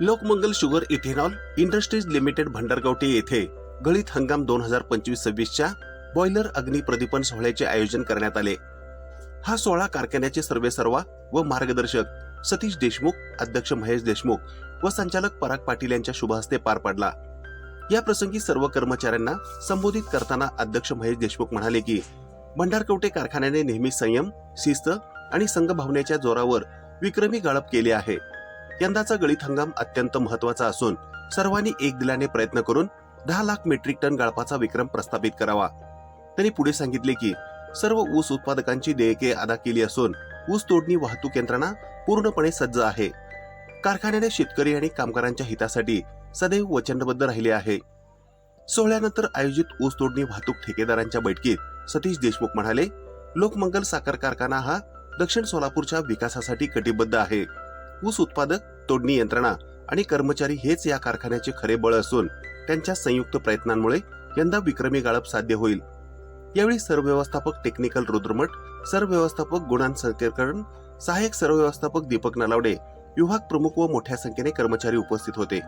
Lokmangal sugar ethanol industries limited Bhandarkavathe येथे गळीत हंगाम दोन हजार पंचवीस सव्वीसच्या बॉयलर अग्नी प्रदीपन सोहळ्याचे आयोजन करण्यात आले. हा सोहळा कारखान्याचे सर्वेसर्वा व मार्गदर्शक सतीश देशमुख अध्यक्ष महेश देशमुख व संचालक पराग पाटील यांच्या शुभहस्ते पार पडला. या प्रसंगी सर्व कर्मचाऱ्यांना संबोधित करताना अध्यक्ष महेश देशमुख म्हणाले की भंडारकवटे कारखान्याने नेहमी संयम शिस्त आणि संघभावनेच्या जोरावर विक्रमी गाळप केले आहे. यंदाचा गळीत हंगाम अत्यंत महत्त्वाचा असून सर्वांनी एक दिलाने प्रयत्न करून दहा लाख मेट्रिक टन गाळपाचा विक्रम प्रस्थापित करावा. त्यांनी पुढे सांगितले की सर्व ऊस उत्पादकांची देयके अदा केली असून ऊस तोडणी वाहतूक यंत्रणा पूर्णपणे सज्ज आहे. कारखान्याने शेतकरी आणि कामगारांच्या हितासाठी सदैव वचनबद्ध राहिले आहे. सोहळ्यानंतर आयोजित ऊस तोडणी वाहतूक ठेकेदारांच्या बैठकीत सतीश देशमुख म्हणाले लोकमंगल साखर कारखाना हा दक्षिण सोलापूरच्या विकासासाठी कटिबद्ध आहे. ऊस उत्पादक तोडणी यंत्रणा आणि कर्मचारी हेच या कारखान्याचे खरे बळ असून त्यांच्या संयुक्त प्रयत्नांमुळे यंदा विक्रमी गाळप साध्य होईल. यावेळी सरव्यवस्थापक टेक्निकल रुद्रमठ सरव्यवस्थापक गुणान सरकेरकरण सहाय्यक सरव्यवस्थापक दीपक नलावडे विभाग प्रमुख व मोठ्या संख्येने कर्मचारी उपस्थित होते.